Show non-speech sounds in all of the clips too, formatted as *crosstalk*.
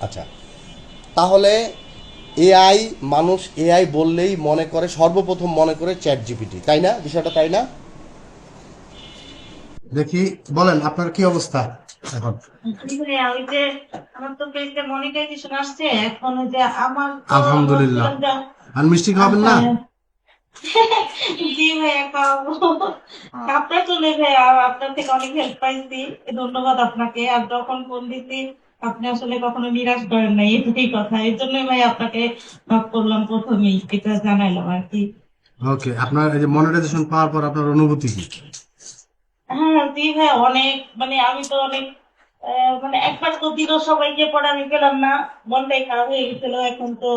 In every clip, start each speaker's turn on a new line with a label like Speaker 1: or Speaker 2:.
Speaker 1: আচ্ছা। তাহলে এআই মানুষ এআই বললেই মনে করে সর্বপ্রথম মনে করে চ্যাট জিপিটি তাই না? বিষয়টা তাই না? দেখি বলেন আপনার কি অবস্থা এখন?
Speaker 2: ওই যে আমার তো পেজে মনিটাইজেশন আসছে এখন ওই যে আমার তো-
Speaker 1: আলহামদুলিল্লাহ। আর মিষ্টি খাওয়াবেন না? *laughs*
Speaker 2: জি ভাইয়া আপনার চলে ভাই আপনার থেকে অনেক হেল্প পাইছি। ধন্যবাদ আপনাকে। আর যখন ফোন দিছি আপনি আসলে কখনো নিরাশ করেন নাই এটাই কথা এই জন্যই ভাই আপনাকে নক করলাম প্রথমেই এটা জানাইলাম আর কি।
Speaker 1: ওকে আপনার এই যে মনিটাইজেশন পাওয়ার পর আপনার অনুভূতি কি?
Speaker 2: হ্যাঁ জি ভাই অনেক মানে আমি তো অনেক মানে একবার তো দিল সবাইকে পরে আমি পেলাম না মনটাই খারাপ হয়ে গেছিল এখন তো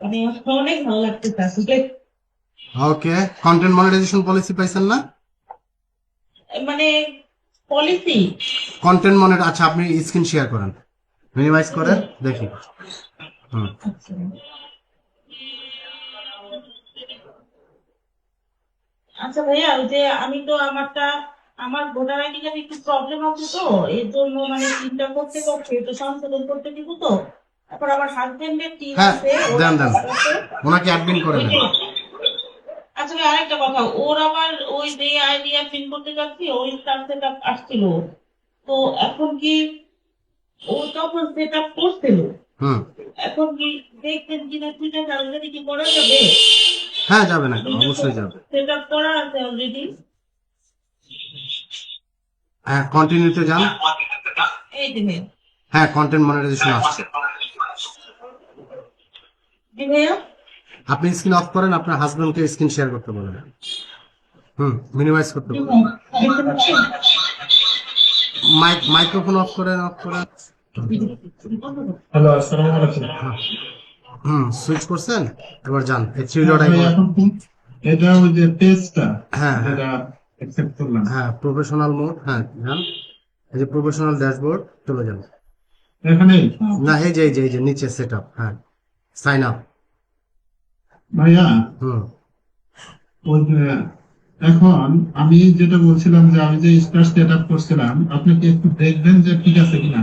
Speaker 2: মানে অনেক ভালো লাগতেছে আসলে।
Speaker 1: ওকে কন্টেন্ট মনিটাইজেশন পলিসি পাইছেন না?
Speaker 2: মানে পলিসি
Speaker 1: কন্টেন্ট মনিট আচ্ছা আপনি স্ক্রিন শেয়ার করেন। মিনিমাইজ করেন দেখি। হুম।
Speaker 2: আচ্ছা ভাইয়া ওই যে আমি তো আমারটা আমার ভোটার আইডি কার্ডে একটু প্রবলেম আছে তো এর জন্য মানে চিন্তা করতে করতে একটু সংশোধন করতে দিব তো। তারপর আমার হাজবেন্ডের টিম
Speaker 1: হ্যাঁ,
Speaker 2: আছে
Speaker 1: দেন, দেন। ওনাকে অ্যাডমিন করে দেন।
Speaker 2: আচ্ছা ভাই আরেকটা কথা ওর আবার ওই যে আইডিয়া পিন করতে যাচ্ছি ওই সেট আসছিল। তো এখন কি ও তখন সেট আপ করছিল এখন কি দেখছেন কিনা দুইটা অলরেডি কি করা যাবে?
Speaker 1: হ্যাঁ যাবে না অবশ্যই যাবে।
Speaker 2: সেট আপ করা আছে অলরেডি
Speaker 1: হ্যাঁ কন্টিনিউতে যান।
Speaker 2: এই দিনে
Speaker 1: হ্যাঁ কন্টেন্ট মনিটাইজেশন আসছে। আপনি স্ক্রিন অফ করেন আপনার হাজবেন্ডকে স্ক্রিন শেয়ার করতে বলেন। হুম মিনিমাইজ করতে বলেন। মাইক মাইক্রোফোন অফ করেন অফ করেন।
Speaker 3: হ্যালো আসসালামু আলাইকুম।
Speaker 1: হুম সুইচ করছেন? এবার যান এই থ্রি ডট
Speaker 3: এখন এটা ওই যে পেজটা
Speaker 1: হ্যাঁ, হ্যাঁ।
Speaker 3: এটা অ্যাকসেপ্ট করলাম।
Speaker 1: হ্যাঁ প্রফেশনাল মোড হ্যাঁ যান। এই যে প্রফেশনাল ড্যাশবোর্ড চলে যান।
Speaker 3: এখানে
Speaker 1: না এই যে এই যে এই যে নিচে সেট আপ হ্যাঁ। সাইন আপ
Speaker 3: ভাইয়া
Speaker 1: হুম।
Speaker 3: ওই যে এখন আমি যেটা বলছিলাম যে আমি যে স্টার সেট আপ করছিলাম আপনি কি একটু দেখবেন যে ঠিক আছে কিনা।